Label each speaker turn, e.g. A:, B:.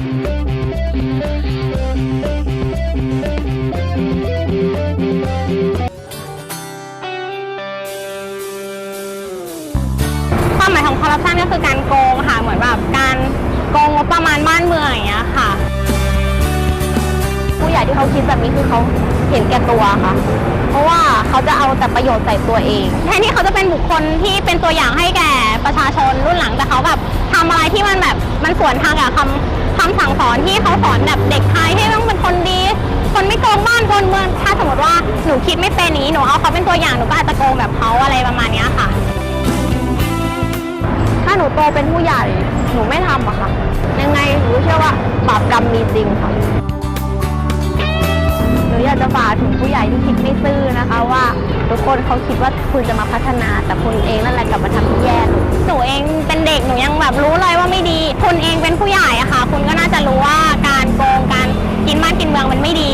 A: ความหมายของคอร์รัปชันก็คือการโกงค่ะ เหมือนแบบการโกงงบประมาณบ้านเมืองอย่างเงี้ยค่ะ
B: ผู้ใหญ่ที่เขาคิดแบบนี้คือเขาเห็นแก่ตัวค่ะ เพราะว่าเขาจะเอาแต่ประโยชน์ใส่ตัวเอง
A: แทนที่เขาจะเป็นบุคคลที่เป็นตัวอย่างให้แก่ประชาชนรุ่นหลังแต่เขาแบบทำอะไรที่มันแบบมันสวนทางกับคำ คำสั่งสอนที่เขาสอนแบบเด็กไทยให้ต้องเป็นคนดี คนไม่โกงบ้านโกงเมืองถ้าสมมติว่าหนูคิดไม่เป็นอย่างนี้หนูเอาเขาเป็นตัวอย่างหนูก็อาจจะโกงแบบเขาอะไรประมาณนี้ค่ะ
B: ถ้าหนูโตเป็นผู้ใหญ่หนูไม่ทำอะค่ะ ยังไงหนูเชื่อว่าบาปกรรมมีจริงค่ะหนูอยากจะฝากถึงผู้ใหญ่ที่คิดไม่ซื่อนะคะว่า ทุกคนเขาคิดว่าคุณจะมาพัฒนาแต่คุณเองนั่นแหละกลับมาทำที่แย่
A: 美丽。